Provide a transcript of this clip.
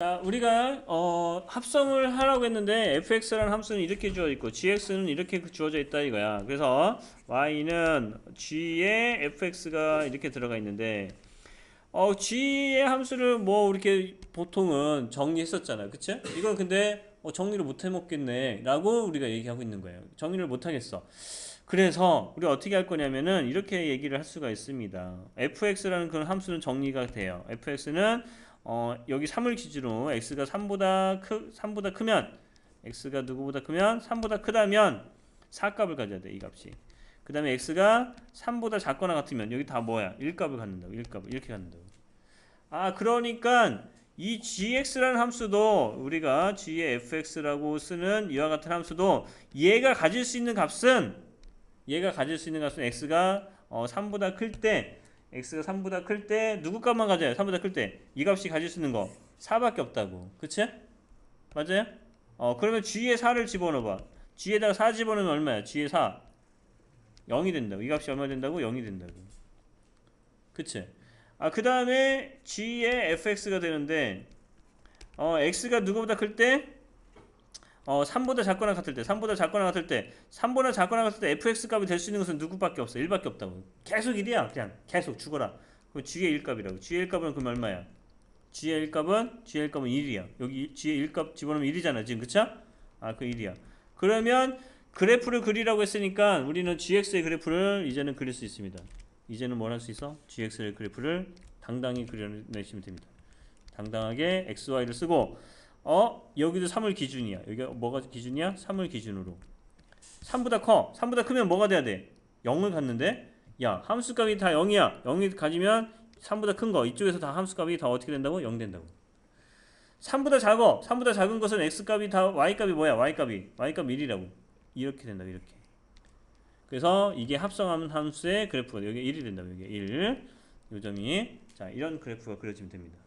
자, 우리가 어, 합성을 하라고 했는데 fx라는 함수는 이렇게 주어져 있고 gx는 이렇게 주어져 있다 이거야. 그래서 y는 g에 fx가 이렇게 들어가 있는데 어, g의 함수를 뭐 이렇게 보통은 정리했었잖아. 그치? 이건 근데 어, 정리를 못 해먹겠네 라고 우리가 얘기하고 있는 거예요. 정리를 못 하겠어. 그래서 우리 어떻게 할 거냐면은 이렇게 얘기를 할 수가 있습니다. fx라는 그런 함수는 정리가 돼요. fx는 어, 여기 3을 기준으로 x가 3보다 크 3보다 크면 x가 누구보다 크면 3보다 크다면 4값을 가져야 돼, 이 값이. 그 다음에 x가 3보다 작거나 같으면 여기 다 뭐야? 1값을 갖는다고. 1값을 이렇게 갖는다고. 아, 그러니까 이 gx라는 함수도 우리가 g의 fx라고 쓰는 이와 같은 함수도 얘가 가질 수 있는 값은 얘가 가질 수 있는 값은 x가 어, 3보다 클 때 x가 3보다 클 때 누구 값만 가져요? 3보다 클 때 이 값이 가질 수 있는 거 4밖에 없다고. 그치? 맞아요? 어, 그러면 g에 4를 집어넣어 봐. g에다가 4 집어넣으면 얼마야? g에 4. 0이 된다고. 이 값이 얼마 된다고? 0이 된다고. 그치? 아, 그 다음에 g의 fx가 되는데 어, x가 누구보다 클 때? 어, 3보다 작거나 같을 때, 3보다 작거나 같을 때, 3보다 작거나 같을 때 fx 값이 될 수 있는 것은 누구밖에 없어? 1밖에 없다고. 계속 1이야. 그냥 계속 죽어라. 그럼 g의 1값이라고. g의 1값은 그럼 얼마야? g의 1값은 g의 1값은 1이야. 여기 g의 1값 집어넣으면 1이잖아. 지금 그쵸? 아, 그 1이야. 그러면 그래프를 그리라고 했으니까 우리는 gx의 그래프를 이제는 그릴 수 있습니다. 이제는 뭘 할 수 있어? gx의 그래프를 당당히 그려내시면 됩니다. 당당하게 xy를 쓰고 어 여기도 3을 기준이야. 여기 뭐가 기준이야? 3을 기준으로. 3보다 커. 3보다 크면 뭐가 돼야 돼? 0을 갖는데 야 함수값이 다 0이야. 0이 가지면 3보다 큰 거 이쪽에서 다 함수값이 다 어떻게 된다고? 0 된다고. 3보다 작어. 3보다 작은 것은 x값이 다 y값이 뭐야? y값이 y값 1이라고. 이렇게 된다고 이렇게. 그래서 이게 합성하는 함수의 그래프가 여기 1이 된다고 여기 1. 요 점이 자 이런 그래프가 그려지면 됩니다.